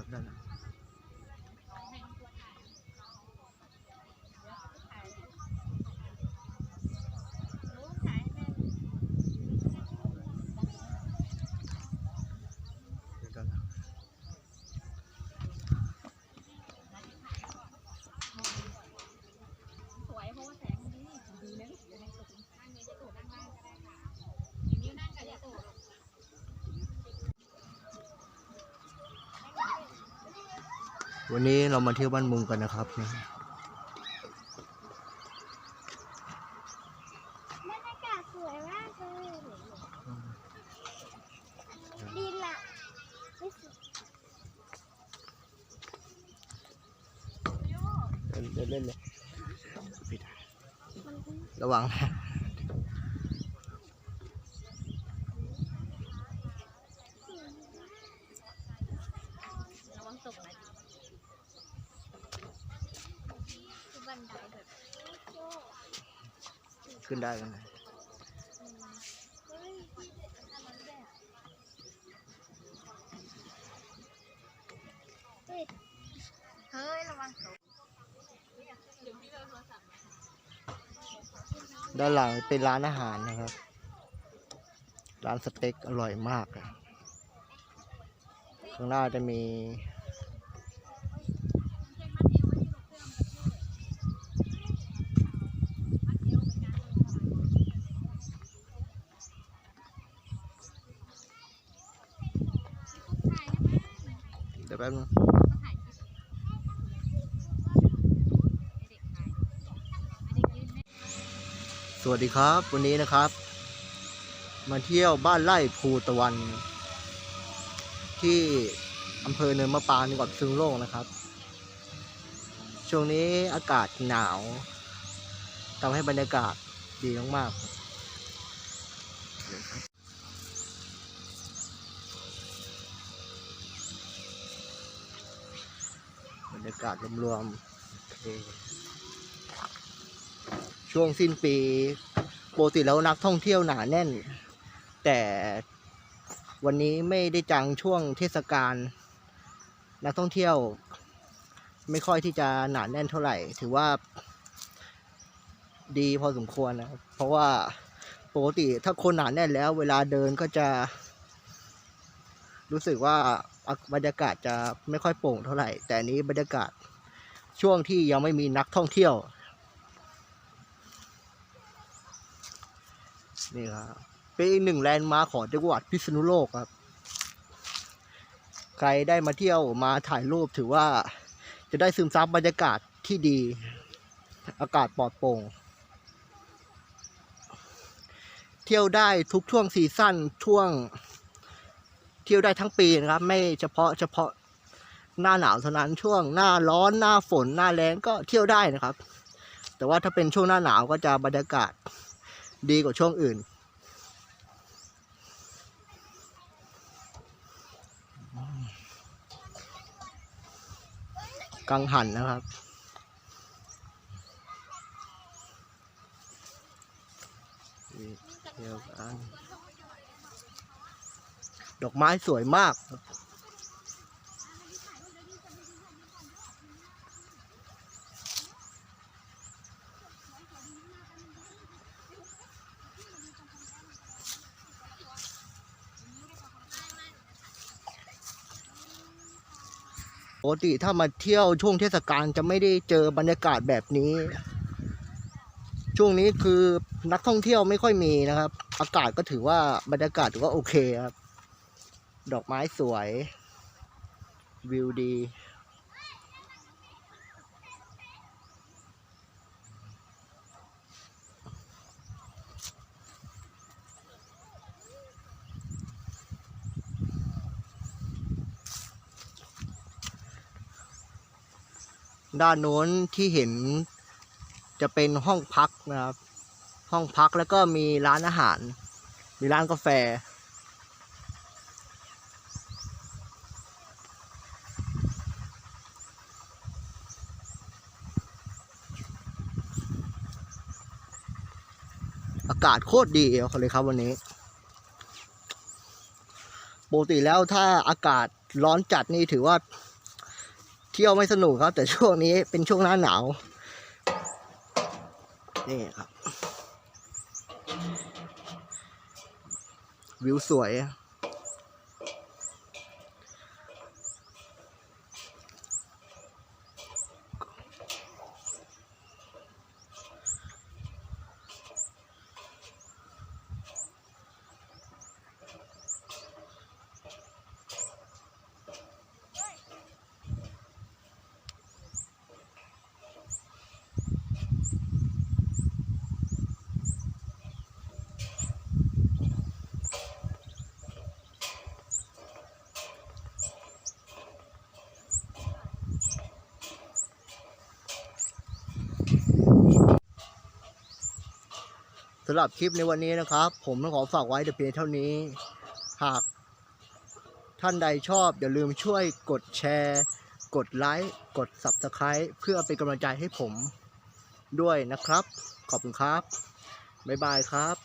ครับด้านหลังด้านหลัง สวยเพราะว่าแสงมันดีดีนะอยู่ในตุ่มนั่งในตุ่มนั่งล่างก็ได้ค่ะนิ้วนั่งกับยาตุ่ม วันนี้เรามาเที่ยวบ้านมุงกันนะครับนี่บรรยากาศสวยมากเลยดินอะไม่สวยเดินเดินเล่นเลยระวังนะวังตกนะคือบันไดแบบ โยก ขึ้นได้กันนะเฮ้ยระวังด้านหลังเป็นร้านอาหารนะครับ ร้านสเต็กอร่อยมากอะข้างหน้าจะมี แป๊บนึงสวัสดีครับ วันนี้นะครับ มาเที่ยวบ้านไร่ภูตะวัน ที่อำเภอเนินมะปรางจังหวัดพิษณุโลกนะครับ ช่วงนี้อากาศหนาวทำให้บรรยากาศดีมากๆ รับรรยากาศรวมๆโอเคช่วงสิ้นปีปกติแล้วนักท่องเที่ยวหนาแน่น แต่วันนี้ไม่ได้จังช่วงเทศกาลนักท่องเที่ยว ไม่ค่อยที่จะหนาแน่นเท่าไหร่ ถือว่า ดีพอสมควรนะครับเพราะว่าปกติถ้าคนหนาแน่นแล้ว เวลาเดินก็จะ รู้สึกว่าบรรยากาศจะไม่ค่อยโปร่งเท่าไหร่ แต่นี้บรรยากาศช่วงที่ยังไม่มีนักท่องเที่ยว นี่ครับเป็นอีกหนึ่งแลนด์มาร์คของจังหวัดพิษณุโลกครับ ใครได้มาเที่ยวมาถ่ายรูปถือว่าจะได้ซึมซับบรรยากาศที่ดี อากาศปลอดโปร่งเที่ยวได้ทุกช่วงซีซั่นช่วง ที่ยวได้ทั้งปีนะครับ ไม่เฉพาะเฉพาะหน้าหนาวเท่านั้นช่วงหน้าร้อนหน้าฝนหน้าแล้งก็เที่ยวได้นะครับ แต่ว่าถ้าเป็นช่วงหน้าหนาวก็จะบรรยากาศดีกว่าช่วงอื่น กังหันนะครับเดียวกัน ดอกไม้สวยมาก ปกติถ้ามาเที่ยวช่วงเทศกาลจะไม่ได้เจอบรรยากาศแบบนี้ ช่วงนี้คือนักท่องเที่ยวไม่ค่อยมีนะครับ อากาศก็ถือว่าบรรยากาศถือว่าโอเคครับ ดอกไม้สวย วิวดี ด้านโน้นที่เห็นจะเป็นห้องพักนะครับ ห้องพักแล้วก็มีร้านอาหาร มีร้านกาแฟ อากาศโคตรดีเลยครับวันนี้ปกติแล้วถ้าอากาศร้อนจัดนี่ถือว่า เที่ยวไม่สนุกครับ แต่ช่วงนี้เป็นช่วงหน้าหนาว นี่ครับ วิวสวยำหรับคลิปในวันนี้นะครับ ผมต้องขอฝากไว้แต่เพียงเท่านี้ หากท่านใดชอบ อย่าลืมช่วยกดแชร์ กดไลค์ กด Subscribe เพื่อเป็นกำลังใจให้ผมด้วยนะครับ ขอบคุณครับ บ๊ายบายครับ